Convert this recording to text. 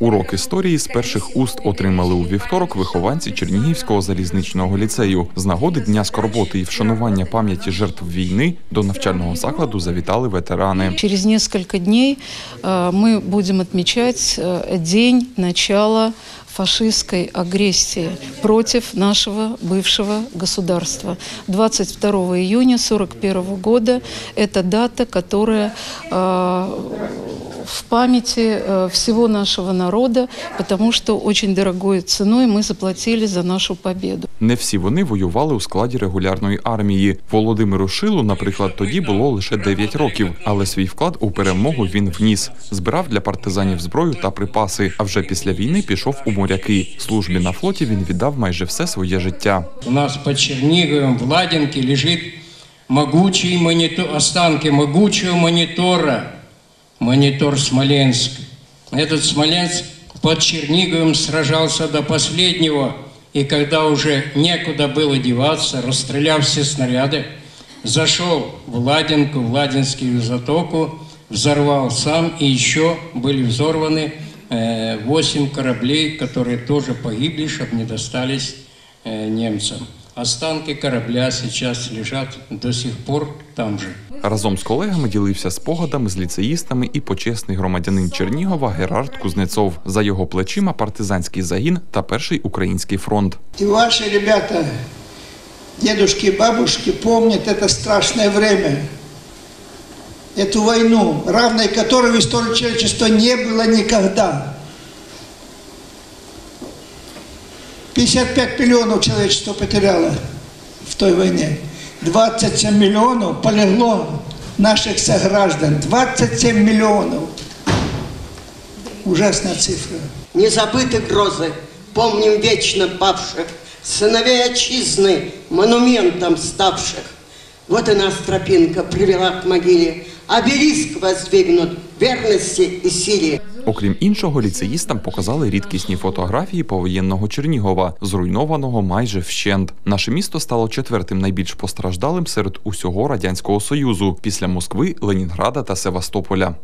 Урок історії з перших уст отримали у вівторок вихованці Чернігівського залізничного ліцею. З нагоди дня скорботи і вшанування пам'яті жертв війни до навчального закладу завітали ветерани. Через несколько дней э, мы будем отмечать э, день начала фашистской агрессии против нашего бывшего государства. 22 июня 1941 года это дата, которая э, в памяти э, всего нашего народа, потому что очень дорогой ценой мы заплатили за нашу победу. Не всі вони воювали у складі регулярної армії. Володимиру Шилу, наприклад, тоді було лише 9 років, але свій вклад у перемогу він вніс. Збирав для партизанів зброю та припаси. А вже після війни пішов у моряки. Службі на флоті він віддав майже все своє життя. У нас под Черниговым в Ладинке лежит могучий монитор, останки могучего монитора, Монитор Смоленск. Этот Смоленск под Черниговым сражался до последнего, и когда уже некуда было деваться, расстреляв все снаряды, зашел в Ладинку, в Ладинскую затоку, взорвал сам, и еще были взорваны э, 8 кораблей, которые тоже погибли, чтобы не достались э, немцам. Останки корабля сейчас лежат до сих пор там же. Разом з колегами ділився спогадами з ліцеїстами і почесний громадянин Чернігова Герард Кузнецов. За його плечима партизанський загін та перший український фронт. И ваши ребята, дедушки и бабушки, помнят это страшное время, эту войну, равной которой в истории человечества не было никогда. 55 миллионов человечество потеряло в той войне. 27 миллионов полегло наших сограждан. 27 миллионов. Ужасная цифра. Не забыты грозы, помним вечно павших, сыновей отчизны, монументом ставших. Вот и нас тропинка привела к могиле, обелиск воздвигнут верности і силе. Окрім іншого, ліцеїстам показали рідкісні фотографії повоєнного Чернігова, зруйнованого майже вщент. Наше місто стало четвертим найбільш постраждалим серед усього радянського союзу після Москви, Ленінграда та Севастополя.